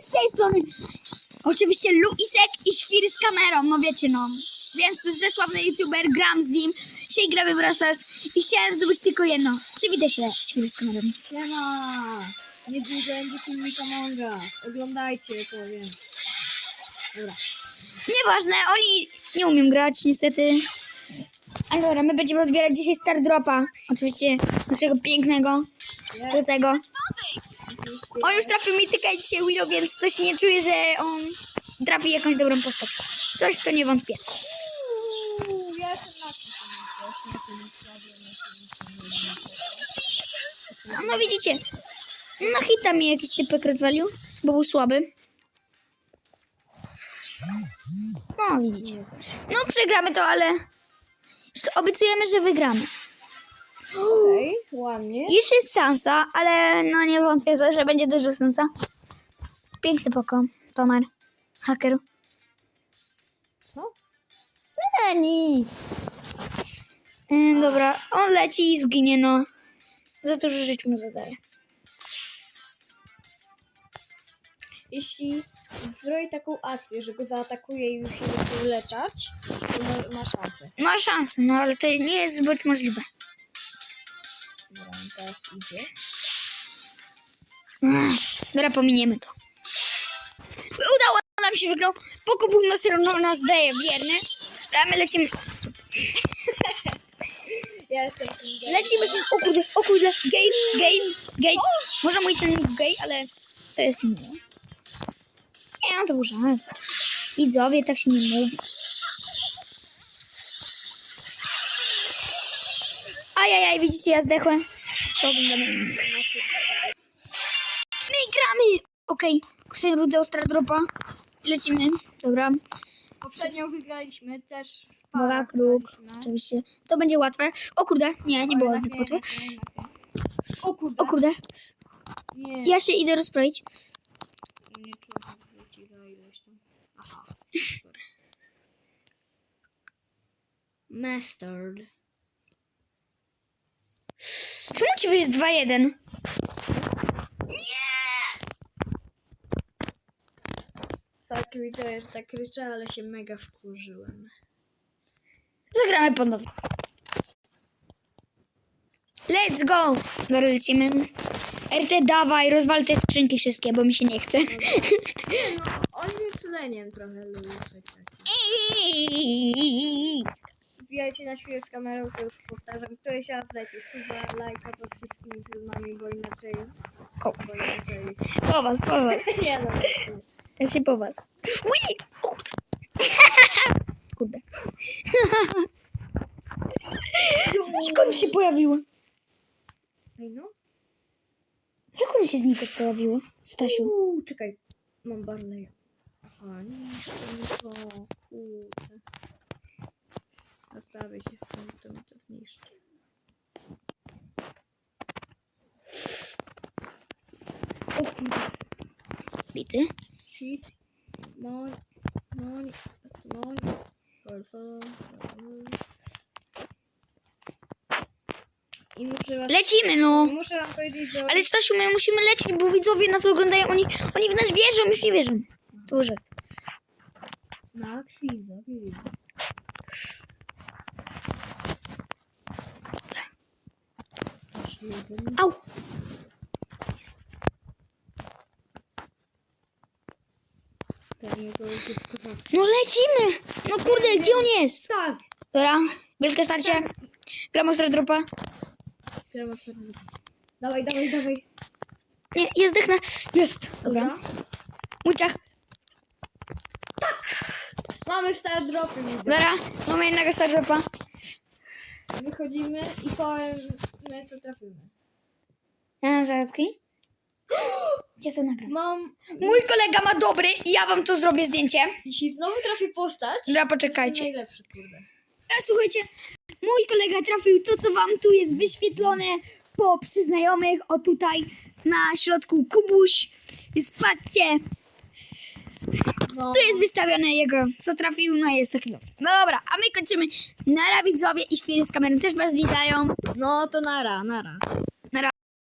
z tej strony. Oczywiście Luisek i Świr z kamerą, no wiecie no. Więc, że sławny youtuber, gram z nim. Dzisiaj gramy w Stars i chciałem zdobyć tylko jedno. Przywitaj się, Świr z kamerą. Siema! Niedługo będzie filmik Among Us. Oglądajcie, powiem. Dobra. Nieważne, oni nie umiem grać niestety. Ale dobra, my będziemy odbierać dzisiaj Star Dropa. Oczywiście naszego pięknego. Tego. On już trafił mi tyka dzisiaj Willow, więc coś nie czuję, że on trafi jakąś dobrą postać. Coś to nie wątpię. Ja jestem. No, no widzicie. Na hita mi jakiś typek rozwalił, bo był słaby. No widzicie. No przegramy to, ale obiecujemy, że wygramy. Ładnie. Jeszcze jest szansa, ale no nie wątpię, że będzie dużo szansa. Piękny poko, Tomer. Haker. Co? Nie, nic. Yy, dobra, on leci i zginie, no. Za dużo żyć mu zadaje. Jeśli zrobi taką akcję, że go zaatakuje i już się uleczać, to ma, ma szansę. Ma szansę, no ale to nie jest zbyt możliwe. Dobra, on teraz idzie. Dobra, pominiemy to. Udało nam się wygrał. Poko był nas, no, nas weje wierny. A my lecimy. Ja jestem tym Lecimy. O kurde, o kurde. Gain, gain, gain. Może mój ten gay, ale to jest nie. Nie, no to może. Widzowie, tak się nie mówi. Ajajaj, widzicie, ja zdechłem. To oglądamy. My gramy! Okej, okay. rudę ostra dropa. Lecimy. Dobra. Poprzednio wygraliśmy też w parach kruk. Oczywiście. To będzie łatwe. O kurde, nie, nie było na łatwe. O kurde. O kurde, Nie, ja się idę rozbroić. nie czułem, że za ileś tam. Aha. Mustard. Czemu ciebie jest 2-1? Tak widzę, że tak krzyczę, ale się mega wkurzyłem. Zagramy ponownie. Let's go! Dobra, lecimy. RT dawaj, rozwal te skrzynki wszystkie, bo mi się nie chce. Nie no, on jest trochę lubiczek Wbijajcie na świecie z kamerą, to już powtarzam. Kto się atleci, suba, lajka pod wszystkimi filmami, bo inaczej... Koks. Bo inaczej... Po was, po was. Nie no, Ja się po was. Ui! O Kurde. Kurde. Znikąd się pojawiło? Ej no. Jak on się znikąd pojawiło? Stasiu. Uuu, czekaj. Mam Barley'a. Aha, niszczę mi to. Kurde. Naprawię się z tym, to mi to zniszczy. Bity. Cheat. I muszę was... Lecimy, no. I muszę wam powiedzieć, że... Ale Stasiu, my musimy lecieć, bo widzowie nas oglądają. Oni, oni w nas wierzą, już nie wierzą. To już jest. Na akcji jeden. Au. No lecimy. No kurde, gdzie on jest? Tak! Dobra, wielkie starcie. Gram ostra dropa. Teraz sobie- Dawaj, dawaj, dawaj. Nie, jest zdechnę. Jest. Dobra. Dobra. Mój ciach. Mamy star dropy. Dobra, mamy jednego star dropa. Wychodzimy i powiem, my co trafimy. Ja mam zagadki. Ja to nagram. Mam... Mój kolega ma dobry i ja wam to zrobię zdjęcie. Jeśli znowu trafi postać, Dobra, to poczekajcie. najlepszy, kurde. A słuchajcie, mój kolega trafił to, co wam tu jest wyświetlone po przyznajomych. O tutaj na środku Kubuś. Patrzcie, No. tu jest wystawione jego, co trafił, no jest taki dobry. No dobra, a my kończymy. Nara widzowie i chwile z kamerą też was witają. No to nara, nara.